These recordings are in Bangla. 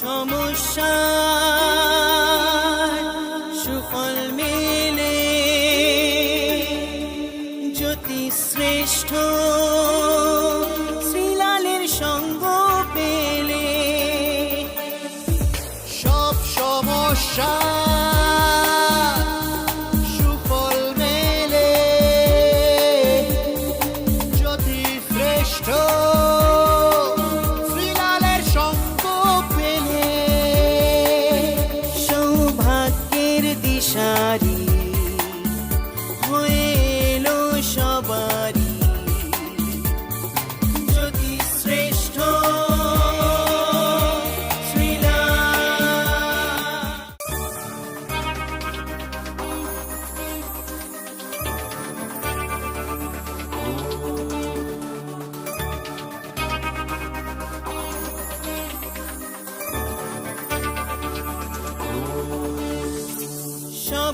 সমস্যা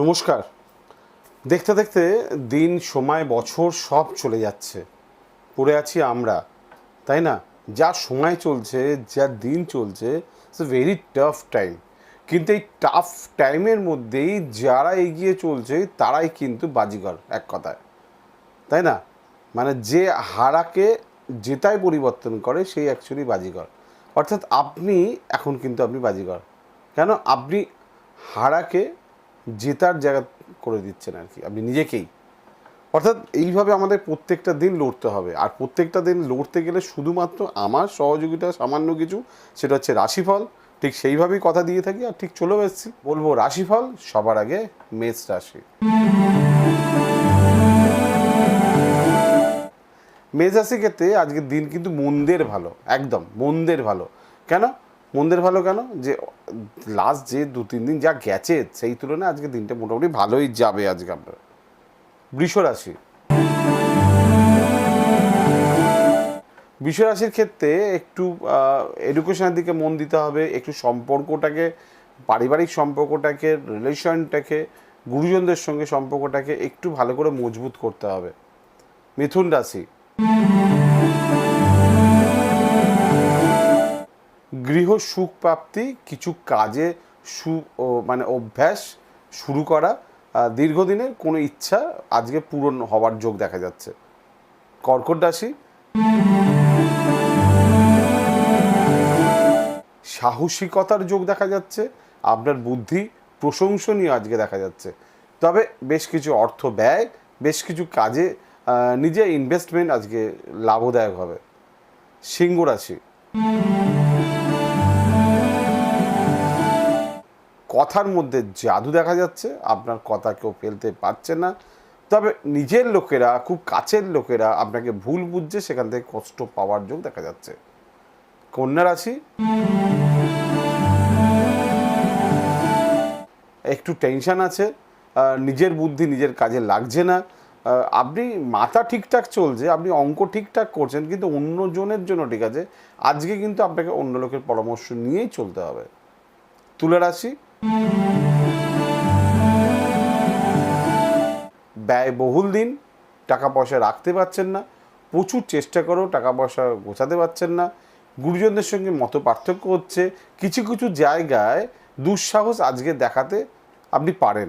নমস্কার। দেখতে দেখতে দিন, সময়, বছর সব চলে যাচ্ছে। পড়ে আছি আমরা, তাই না? যা সময় চলছে, যা দিন চলছে it's a very tough time কিন্তু এই টাফ টাইমের মধ্যেই যারা এগিয়ে চলছে, তারাই কিন্তু বাজিগর এক কথায়। তাই না? মানে যে হারাকে জেতায় পরিবর্তন করে, সেই অ্যাকচুয়ালি বাজিগর। অর্থাৎ আপনি, এখন কিন্তু আপনি বাজিগর। কেন? আপনি হারাকে জেতার জায়গা করে দিচ্ছেন আর কি, আপনি নিজেকেই। অর্থাৎ এইভাবে আমাদের প্রত্যেকটা দিন লড়তে হবে। আর প্রত্যেকটা দিন লড়তে গেলে শুধুমাত্র আমার সহযোগিতা সামান্য কিছু, সেটা হচ্ছে রাশিফল। ঠিক সেইভাবেই কথা দিয়ে থাকি, আর ঠিক চলেও এসেছি। বলব রাশিফল সবার আগে মেষ রাশি। মেষ ক্ষেত্রে আজকের দিন কিন্তু মন্দের ভালো, একদম মন্দের ভালো। কেন? মন্দের ভালো কেন? যে লাস্ট যে দু, তিন দিন যা গেছে, সেই তুলনায় আজকে দিনটা মোটামুটি ভালোই যাবে আজকে আপনার বৃষ রাশি। বৃষ রাশির ক্ষেত্রে একটু এডুকেশনের দিকে মন দিতে হবে, একটু সম্পর্কটাকে, পারিবারিক সম্পর্কটাকে রিলেশনটাকে গুরুজনদের সঙ্গে সম্পর্কটাকে একটু ভালো করে মজবুত করতে হবে। মিথুন রাশি। গৃহ সুখ প্রাপ্তি, কিছু কাজে সু মানে অভ্যাস শুরু করা দীর্ঘদিনের কোনো ইচ্ছা আজকে পূরণ হওয়ার যোগ দেখা যাচ্ছে। কর্কট রাশি। সাহসিকতার যোগ দেখা যাচ্ছে, আপনার বুদ্ধি প্রশংসনীয় আজকে দেখা যাচ্ছে। তবে বেশ কিছু অর্থ ব্যয়, বেশ কিছু কাজে নিজে ইনভেস্টমেন্ট আজকে লাভদায়ক হবে। সিংহ রাশি। কথার মধ্যে জাদু দেখা যাচ্ছে, আপনার কথা কেউ ফেলতে পারছে না। তবে নিজের লোকেরা, খুব কাছের লোকেরা আপনাকে ভুল বুঝছে, সেখান থেকে কষ্ট পাওয়ার যোগ দেখা যাচ্ছে। কন্যা রাশি। একটু টেনশন আছে। নিজের বুদ্ধি নিজের কাজে লাগছে না। আপনি মাথা ঠিকঠাক চলছে, আপনি অঙ্ক ঠিকঠাক করছেন, কিন্তু অন্যজনের জন্য ঠিক আছে, আজকে কিন্তু আপনাকে অন্য লোকের পরামর্শ নিয়েই চলতে হবে। তুলে রাশি ব্যয়বহুল দিন, টাকা পয়সা রাখতে পারছেন না, প্রচুর চেষ্টা করেও টাকা পয়সা গোছাতে পারছেন না, গুরুজনদের সঙ্গে মত পার্থক্য হচ্ছে, কিছু কিছু জায়গায় দুঃসাহস আজকে দেখাতে আপনি পারেন।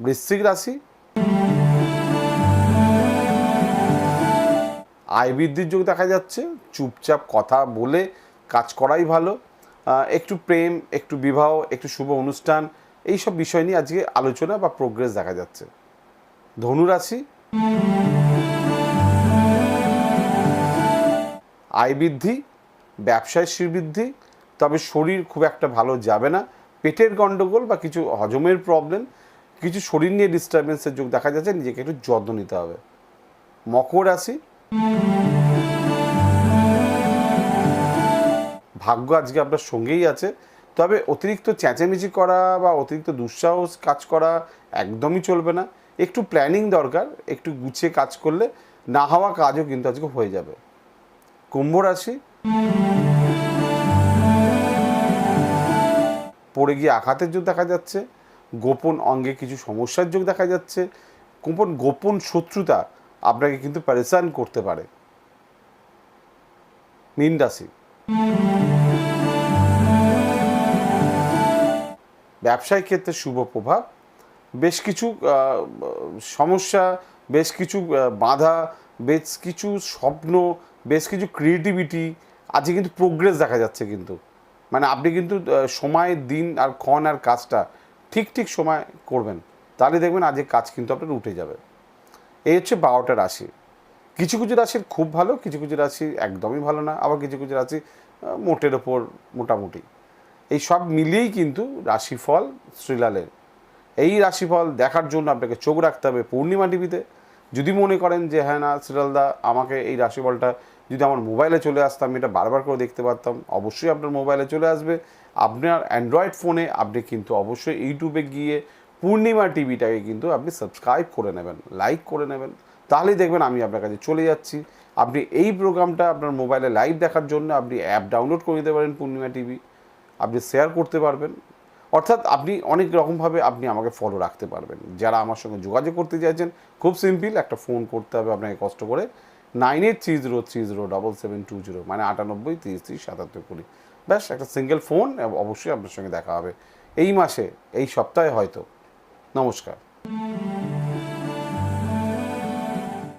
বৃশ্চিক রাশি, আয় বৃদ্ধির যোগ দেখা যাচ্ছে, চুপচাপ কথা বলে কাজ করাই ভালো। একটু প্রেম, একটু বিবাহ, একটু শুভ অনুষ্ঠান এই সব বিষয় নিয়ে আজকে আলোচনা বা প্রোগ্রেস দেখা যাচ্ছে। ধনু রাশি, আয় বৃদ্ধি, ব্যবসায় শ্রীবৃদ্ধি তবে শরীর খুব একটা ভালো যাবে না, পেটের গন্ডগোল বা কিছু হজমের প্রবলেম কিছু শরীর নিয়ে ডিস্টারবেন্সের যোগ দেখা যাচ্ছে, নিজেকে একটু যত্ন নিতে হবে। মকর রাশি। ভাগ্য আজকে আপনার সঙ্গেই আছে। তবে অতিরিক্ত চেঁচামেচি করা বা অতিরিক্ত দুঃসাহস কাজ করা একদমই চলবে না। একটু প্ল্যানিং দরকার, একটু গুছিয়ে কাজ করলে না হওয়া কাজও কিন্তু আজকে হয়ে যাবে। কুম্ভ রাশি। পড়ে গিয়ে আঘাতের যোগ দেখা যাচ্ছে। গোপন অঙ্গে কিছু সমস্যার যোগ দেখা যাচ্ছে। গোপন গোপন শত্রুতা আপনাকে কিন্তু প্যারেসান করতে পারে। মীন রাশি। ব্যবসায়িক ক্ষেত্রে শুভ প্রভাব, বেশ কিছু সমস্যা, বেশ কিছু বাধা, বেশ কিছু স্বপ্ন, বেশ কিছু ক্রিয়েটিভিটি আজকে কিন্তু প্রোগ্রেস দেখা যাচ্ছে কিন্তু। মানে আপনি কিন্তু সময়, দিন আর ক্ষণ আর কাজটা ঠিক ঠিক সময় করবেন। তাহলে দেখবেন আজকে কাজ কিন্তু আপনার উঠে যাবে। এই হচ্ছে বারোটা রাশি। কিছু কিছু রাশির খুব ভালো, কিছু কিছু রাশি একদমই ভালো না, আবার কিছু কিছু রাশি মোটের ওপর মোটামুটি। এই সব মিলিয়েই কিন্তু রাশিফল শ্রীলালের। এই রাশিফল দেখার জন্য আপনাকে চোখ রাখতে হবে পূর্ণিমা টিভিতে। যদি মনে করেন যে হ্যাঁ না, শ্রীলালদা, আমাকে এই রাশিফলটা যদি আমার মোবাইলে চলে আসতাম এটা বারবার করে দেখতে পারতাম। অবশ্যই আপনার মোবাইলে চলে আসবে। আপনার অ্যান্ড্রয়েড ফোনে আপনি কিন্তু অবশ্যই ইউটিউবে গিয়ে পূর্ণিমা টিভিটাকে কিন্তু আপনি সাবস্ক্রাইব করে নেবেন, লাইক করে নেবেন। তাহলেই দেখবেন আমি আপনার কাছে চলে যাচ্ছি। আপনি এই প্রোগ্রামটা আপনার মোবাইলে লাইভ দেখার জন্য আপনি অ্যাপ ডাউনলোড করে নিতে পারেন পূর্ণিমা টিভি। আপনি শেয়ার করতে পারবেন। অর্থাৎ আপনি অনেক রকমভাবে আপনি আমাকে ফলো রাখতে পারবেন। যারা আমার সঙ্গে যোগাযোগ করতে চাইছেন, খুব সিম্পল একটা ফোন করতে হবে আপনাকে কষ্ট করে। Nine eight three zero three zero double seven two zero মানে আটানব্বই, তিরিশ তিরিশ, সাতাত্তর কুড়ি। ব্যাস, একটা সিঙ্গেল ফোন অবশ্যই আপনার সঙ্গে দেখা হবে। এই মাসে, এই সপ্তাহে হয়তো। নমস্কার।